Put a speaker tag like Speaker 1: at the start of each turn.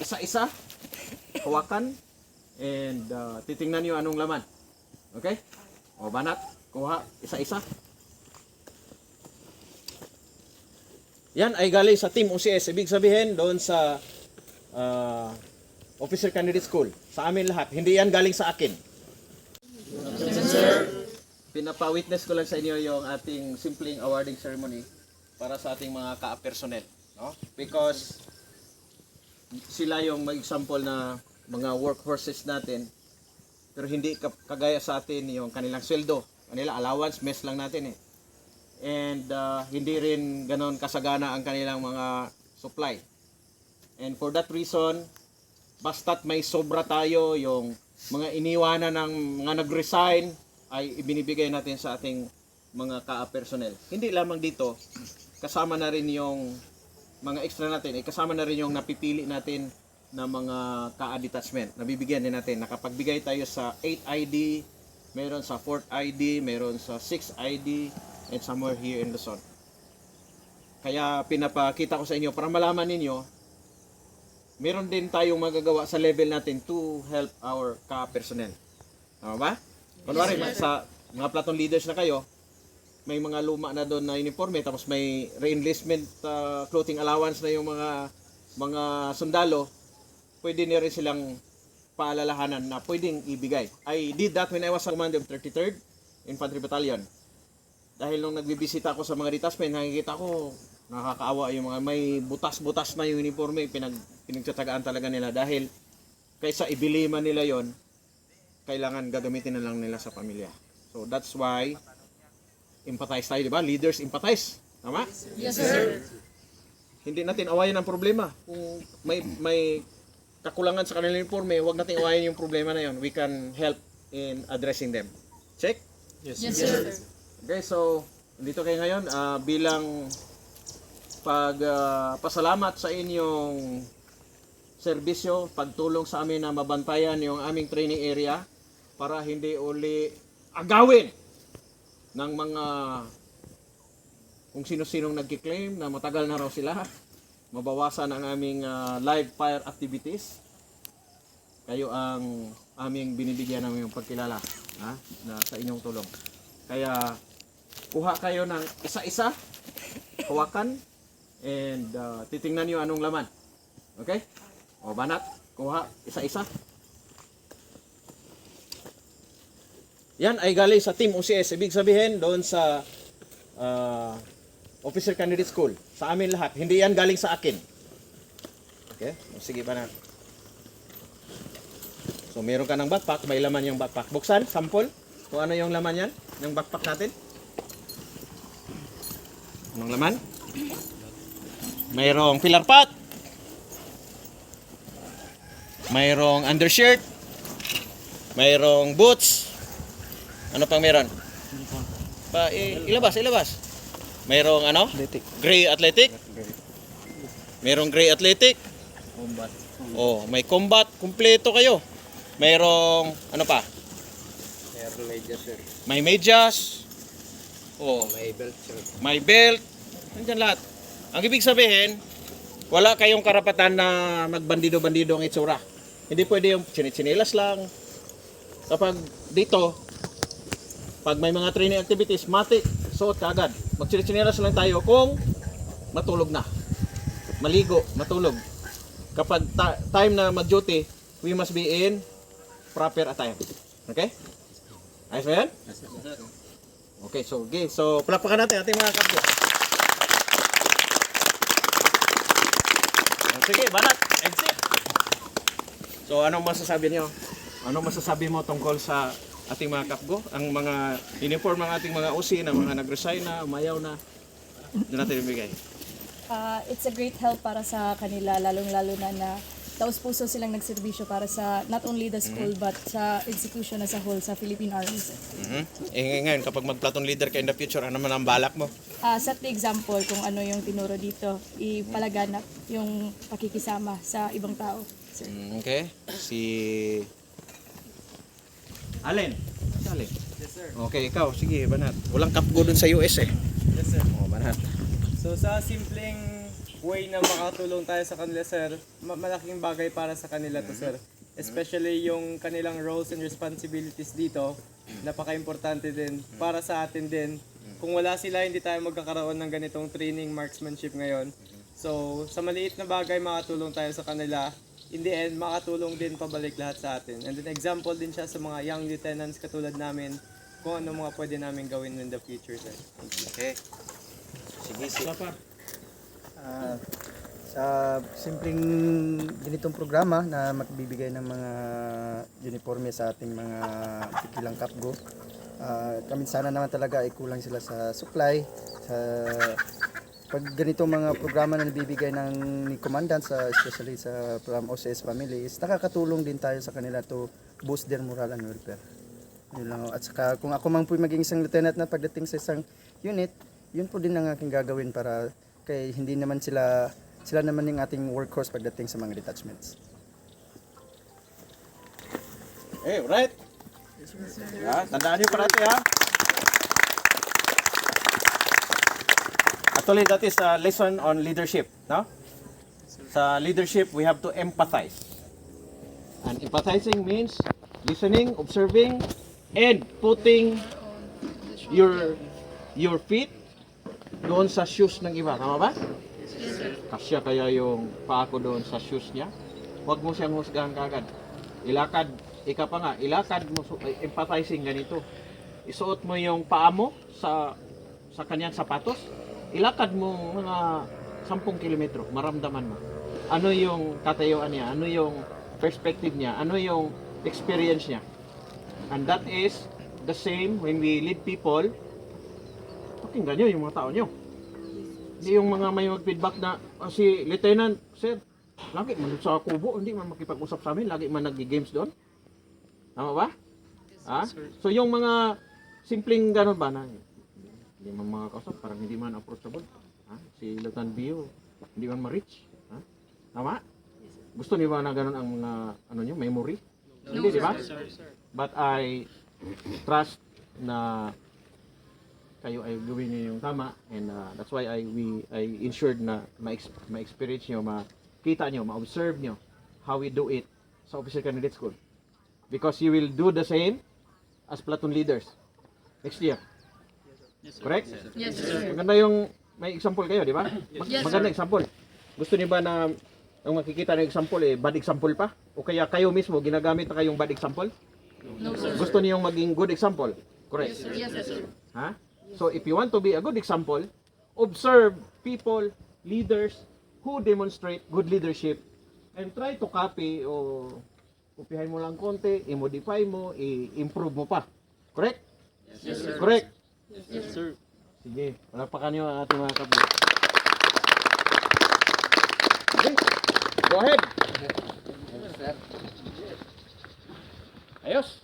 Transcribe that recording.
Speaker 1: Isa-isa, hawakan, and uh, titingnan nyo anong laman. Okay? O banat, kuha, isa-isa. Yan ay galing sa Team OCS. Ibig sabihin doon sa uh, Officer Candidate School. Sa amin lahat. Hindi yan galing sa akin. Pinapa-witness ko lang sa inyo yung ating simpleng awarding ceremony para sa ating mga ka-personnel. No? Because sila yung mag-example na mga workhorses natin pero hindi ka- kagaya sa atin yung kanilang sweldo. Kanila allowance, mess lang natin eh. And uh, hindi rin ganon kasagana ang kanilang mga supply. And for that reason, basta't may sobra tayo, yung mga iniwanan ng mga nag-resign ay ibinibigay natin sa ating mga ka-personnel. Hindi lamang dito, kasama na rin yung mga extra natin, eh, kasama na rin yung napipili natin na mga ka-detachment. Nabibigyan din natin. Nakapagbigay tayo sa 8 ID, meron sa 4 ID, meron sa 6 ID, and somewhere here in Luzon. Kaya pinapakita ko sa inyo para malaman ninyo meron din tayong magagawa sa level natin to help our ka-personnel. Tama ba? Kunwari, sa mga platon leaders na kayo, may mga luma na doon na uniforme, tapos may re-enlistment uh, clothing allowance na yung mga mga sundalo, pwede na rin silang paalalahanan na pwedeng ibigay. I did that when I was a commander of 33rd Infantry Battalion. Dahil nung nagbibisita ako sa mga detachment, nakikita ko nakakaawa yung mga may butas-butas na yung uniforme, pinag, pinagtsatsagaan talaga nila dahil kaysa ibili man nila yon kailangan gagamitin na lang nila sa pamilya. So that's why empathize tayo, di ba? Leaders empathize. Tama?
Speaker 2: Yes, sir.
Speaker 1: Hindi natin awayan ang problema. Kung may may kakulangan sa kanilang uniforme, huwag natin awayan yung problema na yon. We can help in addressing them. Check?
Speaker 2: Yes, sir.
Speaker 1: Okay, so dito kayo ngayon ah, bilang pag ah, pasalamat sa inyong serbisyo, pagtulong sa amin na mabantayan yung aming training area para hindi uli agawin ng mga kung sino-sinong nagkiklaim na matagal na raw sila mabawasan ang aming ah, live fire activities. Kayo ang aming binibigyan ng yung pagkilala ha, na sa inyong tulong. Kaya kuha kayo ng isa-isa hawakan and ah, titingnan nyo anong laman. Okay? O banat kuha isa-isa yan ay galing sa team OCS ibig sabihin doon sa ah, Officer Candidate School. Sa amin lahat. Hindi yan galing sa akin. Okay? Sige banat so meron ka ng backpack? May laman yung backpack. Buksan? Sample? Kung ano yung laman yan? Ng backpack natin? Anong laman? Mayroong pillar pot. Mayroong undershirt. Mayroong boots ano pang meron pa i- ilabas ilabas mayroong ano
Speaker 3: Athletic.
Speaker 1: gray athletic mayroong gray athletic
Speaker 3: Combat.
Speaker 1: oh may combat kumpleto kayo mayroong ano pa
Speaker 3: Air media, sir.
Speaker 1: may medyas oh
Speaker 3: May belt, sir.
Speaker 1: may belt, nandyan lahat. Ang ibig sabihin, wala kayong karapatan na magbandido-bandido ang itsura. Hindi pwede yung chinichinelas lang. Kapag dito, pag may mga training activities, matik, suot ka agad. Magchinichinelas lang tayo kung matulog na. Maligo, matulog. Kapag ta- time na mag-duty, we must be in proper attire. Okay? Ayos ba yan? Okay, so, okay. So, palakpakan natin ating mga kapwa. Ah, Sige, banat. Exit. So, anong masasabi niyo? Anong masasabi mo tungkol sa ating mga kapgo? Ang mga uniform ng ating mga OC na mga nag-resign na, umayaw na. Doon natin ibigay.
Speaker 2: Ah, it's a great help para sa kanila, lalong-lalo na na taus-puso silang nagserbisyo para sa not only the school but sa institution as a whole sa Philippine Army.
Speaker 1: Mhm. Eh, ngayon, kapag mag-platoon leader ka in the future, ano man ang balak mo?
Speaker 2: Ah, set the example kung ano yung tinuro dito, ipalaganap yung pakikisama sa ibang tao. Sir.
Speaker 1: Mm, Okay. Si... Alin? Si Alin?
Speaker 3: Yes, sir.
Speaker 1: Okay, ikaw. Sige, banat. Walang kapgo dun sa US eh.
Speaker 3: Yes, sir.
Speaker 1: Oh, banat.
Speaker 3: So, sa simpleng
Speaker 4: way na makatulong tayo sa kanila, sir, ma- malaking bagay para sa kanila to, sir. Especially yung kanilang roles and responsibilities dito, napaka-importante din para sa atin din. Kung wala sila, hindi tayo magkakaroon ng ganitong training marksmanship ngayon. So, sa maliit na bagay, makatulong tayo sa kanila. In the end, makatulong din pabalik lahat sa atin. And then example din siya sa mga young lieutenants katulad namin kung ano mga pwede namin gawin in the future, sir.
Speaker 1: Okay. Sige, sige.
Speaker 5: Ah, sa simpleng ganitong programa na magbibigay ng mga uniforme sa ating mga pikilang kapgo. ah, kami sana naman talaga ay kulang sila sa supply sa pag ganito mga programa na nabibigay ng ni commandant sa especially sa from OCS family is nakakatulong din tayo sa kanila to boost their moral and welfare. Yun lang. At saka kung ako man po maging isang lieutenant na pagdating sa isang unit, yun po din ang aking gagawin para kay hindi naman sila sila naman yung ating workhorse pagdating sa mga detachments.
Speaker 1: Eh, right? Ha? Tandaan niyo parati ha? Actually, that is a lesson on leadership, no? Sa leadership, we have to empathize. And empathizing means listening, observing, and putting your your feet doon sa shoes ng iba. Tama ba? Kasya kaya yung paa ko doon sa shoes niya. Huwag mo siyang husgahan kagad. Ilakad, ika pa nga, ilakad mo, empathizing ganito. Isuot mo yung paa mo sa sa kanyang sapatos. Ilakad mo mga 10 kilometro, maramdaman mo. Ano yung katayuan niya, ano yung perspective niya, ano yung experience niya. And that is the same when we lead people. Pakinggan nyo yung mga tao nyo. Hindi yung mga may mag-feedback na "Ah, si Lieutenant, sir, lagi man sa kubo, hindi man makipag-usap sa amin, lagi man nag-games doon. Tama ba? Ha? So yung mga simpleng ganun ba na hindi man mga kausap, parang hindi man approachable. Ha? Si Lieutenant Bio, hindi man ma-reach. Ha? Tama? Gusto niyo ba na ganun ang mga ano niyo, memory? hindi, di ba? But I trust na kayo ay gawin niyo yung tama and uh, that's why I we I ensured na ma-ex- ma-experience niyo, makita niyo, ma-observe niyo how we do it sa officer candidate school. Because you will do the same as platoon leaders next year. Correct?
Speaker 2: Yes, sir.
Speaker 1: Maganda yung may example kayo, di ba? Mag- maganda example. Gusto niyo ba na ang makikita ng example eh bad example pa? O kaya kayo mismo ginagamit na kayong bad example?
Speaker 2: No, sir.
Speaker 1: Gusto niyo maging good example? Correct.
Speaker 2: Yes, sir.
Speaker 1: Ha? So if you want to be a good example, observe people, leaders who demonstrate good leadership and try to copy o kopyahin mo lang konti, i-modify mo, i-improve mo pa. Correct? Yes, sir. Correct?
Speaker 3: Yes.
Speaker 1: Sige, palakpakan niyo ang ating mga kablo. Go ahead. Ayos.